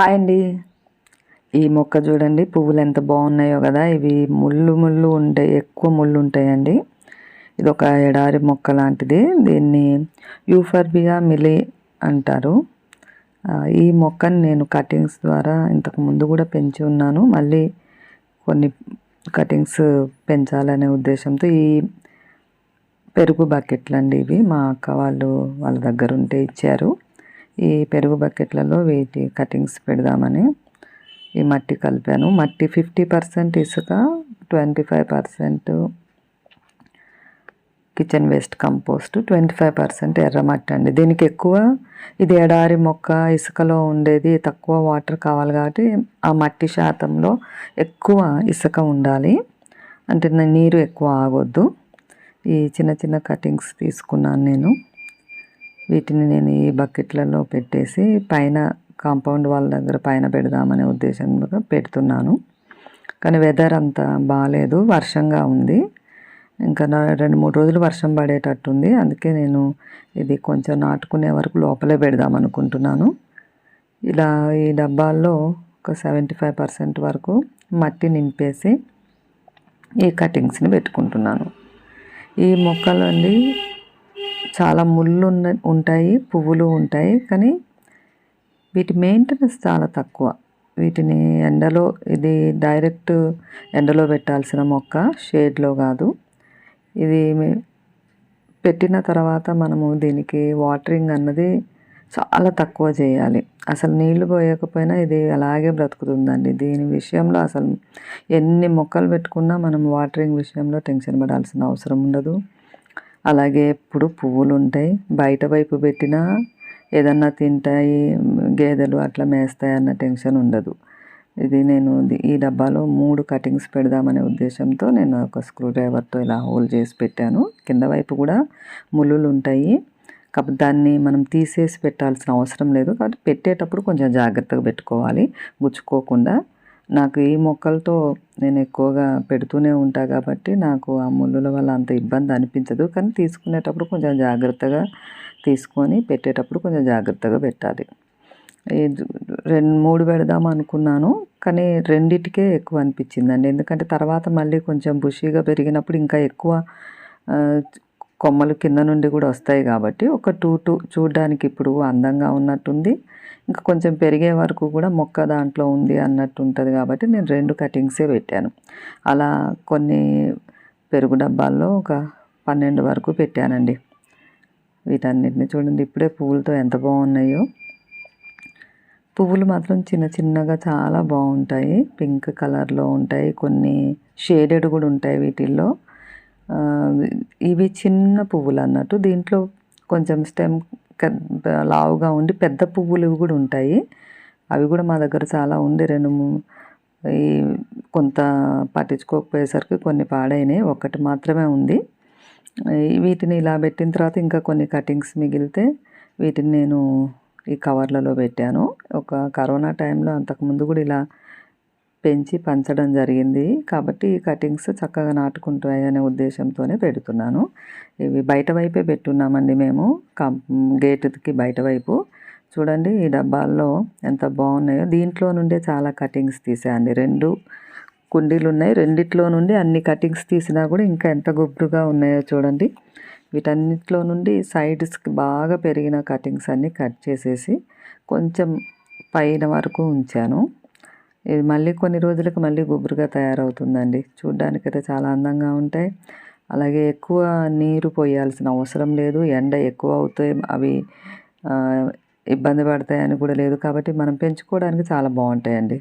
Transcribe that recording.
Hi అండి. ఈ మొక్క చూడండి పువ్వులు ఎంత బాగున్నాయో కదా. ఇవి ముళ్ళు ముళ్ళు ఉంటాయి ఎక్కువ ముళ్ళు ఉంటాయండి. ఇది ఒక ఎడారి మొక్క లాంటిది. దీన్ని యూఫర్బియా మిలి అంటారు. ఈ మొక్కని నేను కటింగ్స్ ద్వారా ఇంతకు ముందు కూడా పెంచి ఉన్నాను. మళ్ళీ కొన్ని కటింగ్స్ పెంచాలనే ఉద్దేశంతో ఈ పెరుగు బకెట్లు అండి ఇవి. మా అక్క వాళ్ళు వాళ్ళ దగ్గర ఉంటే ఇచ్చారు. ఈ పెరుగు బకెట్లలో వీటి కటింగ్స్ పెడదామని ఈ మట్టి కలిపాను. మట్టి ఫిఫ్టీ పర్సెంట్ ఇసుక twenty five percent kitchen waste compost twenty five percent ఎర్రమట్టి అండి. దీనికి ఎక్కువ ఇది ఎడారి మొక్క ఇసుకలో ఉండేది తక్కువ వాటర్ కావాలి కాబట్టి ఆ మట్టి శాతంలో ఎక్కువ ఇసుక ఉండాలి. అంటే నీరు ఎక్కువ ఆగొద్దు. ఈ చిన్న చిన్న కటింగ్స్ తీసుకున్నాను నేను. వీటిని నేను ఈ బకెట్లలో పెట్టేసి పైన కాంపౌండ్ వాళ్ళ దగ్గర పైన పెడదామనే ఉద్దేశంలో పెడుతున్నాను. కానీ వెదర్ అంత బాగాలేదు వర్షంగా ఉంది. ఇంకా రెండు మూడు రోజులు వర్షం పడేటట్టుంది. అందుకే నేను ఇది కొంచెం నాటుకునే వరకు లోపలే పెడదాం అనుకుంటున్నాను. ఇలా ఈ డబ్బాల్లో ఒక సెవెంటీ ఫైవ్ పర్సెంట్ వరకు మట్టి నింపేసి ఈ కటింగ్స్ని పెట్టుకుంటున్నాను. ఈ మొక్కలు అండి చాలా ముళ్ళు ఉంటాయి పువ్వులు ఉంటాయి కానీ వీటి మెయింటెనెన్స్ చాలా తక్కువ. వీటిని ఎండలో ఇది డైరెక్ట్ ఎండలో పెట్టాల్సిన మొక్క షేడ్లో కాదు. ఇది పెట్టిన తర్వాత మనము దీనికి వాటరింగ్ అన్నది చాలా తక్కువ చేయాలి. అసలు నీళ్ళు పోయకపోయినా ఇది అలాగే బ్రతుకుతుందండి. దీని విషయంలో అసలు ఎన్ని మొక్కలు పెట్టుకున్నా మనం వాటరింగ్ విషయంలో టెన్షన్ పడాల్సిన అవసరం ఉండదు. అలాగే ఎప్పుడు పువ్వులు ఉంటాయి బయట వైపు పెట్టినా ఏదన్నా తింటాయి గేదెలు అట్లా మేస్తాయి అన్న టెన్షన్ ఉండదు. ఇది నేను ఈ డబ్బాలో మూడు కటింగ్స్ పెడదామనే ఉద్దేశంతో నేను ఒక స్క్రూ డ్రైవర్తో ఇలా హోల్ చేసి పెట్టాను. కింద వైపు కూడా ముళ్ళులు ఉంటాయి కాబట్టి దాన్ని మనం తీసేసి పెట్టాల్సిన అవసరం లేదు. కాబట్టి పెట్టేటప్పుడు కొంచెం జాగ్రత్తగా పెట్టుకోవాలి. గుచ్చుకోకుండా నాకు ఈ మొక్కలతో నేను ఎక్కువగా పెడుతూనే ఉంటా కాబట్టి నాకు ఆ ముళ్ళుల వల్ల అంత ఇబ్బంది అనిపించదు. కానీ తీసుకునేటప్పుడు కొంచెం జాగ్రత్తగా తీసుకొని పెట్టేటప్పుడు కొంచెం జాగ్రత్తగా పెట్టాలి. రెండు మూడు పెడదాం అనుకున్నాను. కానీ రెండిటికే ఎక్కువ అనిపించిందండి. ఎందుకంటే తర్వాత మళ్ళీ కొంచెం బుషీగా పెరిగినప్పుడు ఇంకా ఎక్కువ కొమ్మలు కింద నుండి కూడా వస్తాయి కాబట్టి ఒక టూ టూ చూడడానికి ఇప్పుడు అందంగా ఉన్నట్టుంది. ఇంకా కొంచెం పెరిగే వరకు కూడా మొక్క దాంట్లో ఉంది అన్నట్టు ఉంటుంది కాబట్టి నేను రెండు కటింగ్సే పెట్టాను. అలా కొన్ని పెరుగు డబ్బాల్లో ఒక పన్నెండు వరకు పెట్టానండి. వీటన్నిటిని చూడండి ఇప్పుడే పువ్వులతో ఎంత బాగున్నాయో. పువ్వులు మాత్రం చిన్న చిన్నగా చాలా బాగుంటాయి. పింక్ కలర్లో ఉంటాయి. కొన్ని షేడెడ్ కూడా ఉంటాయి వీటిల్లో. ఇవి చిన్న పువ్వులు అన్నట్టు. దీంట్లో కొంచెం స్టెమ్ లావుగా ఉండి పెద్ద పువ్వులు కూడా ఉంటాయి. అవి కూడా మా దగ్గర చాలా ఉండి రెండు ఈ కొంత పట్టించుకోకపోయేసరికి కొన్ని పాడైనాయి. ఒకటి మాత్రమే ఉంది. వీటిని ఇలా పెట్టిన తర్వాత ఇంకా కొన్ని కటింగ్స్ మిగిలితే వీటిని నేను ఈ కవర్లలో పెట్టాను. ఒక కరోనా టైంలో అంతకుముందు కూడా ఇలా పెంచి పంచడం జరిగింది. కాబట్టి ఈ కటింగ్స్ చక్కగా నాటుకుంటాయి అనే ఉద్దేశంతోనే పెడుతున్నాను. ఇవి బయట వైపే పెట్టున్నామండి మేము. కం గేటుకి బయట వైపు. చూడండి ఈ డబ్బాల్లో ఎంత బాగున్నాయో. దీంట్లో నుండే చాలా కటింగ్స్ తీసాయండి రెండు కుండీలు ఉన్నాయి. రెండిట్లో నుండి అన్ని కటింగ్స్ తీసినా కూడా ఇంకా ఎంత గుబురుగా ఉన్నాయో చూడండి. వీటన్నిటిలో నుండి సైడ్స్కి బాగా పెరిగిన కటింగ్స్ అన్నీ కట్ చేసేసి కొంచెం పైన వరకు ఉంచాను. ఇది మళ్ళీ కొన్ని రోజులకు మళ్ళీ గుబురుగా తయారవుతుందండి. చూడ్డానికైతే చాలా అందంగా ఉంటాయి. అలాగే ఎక్కువ నీరు పోయాల్సిన అవసరం లేదు. ఎండ ఎక్కువ అవుతాయి అవి ఇబ్బంది పడతాయని కూడా లేదు. కాబట్టి మనం పెంచుకోవడానికి చాలా బాగుంటాయండి.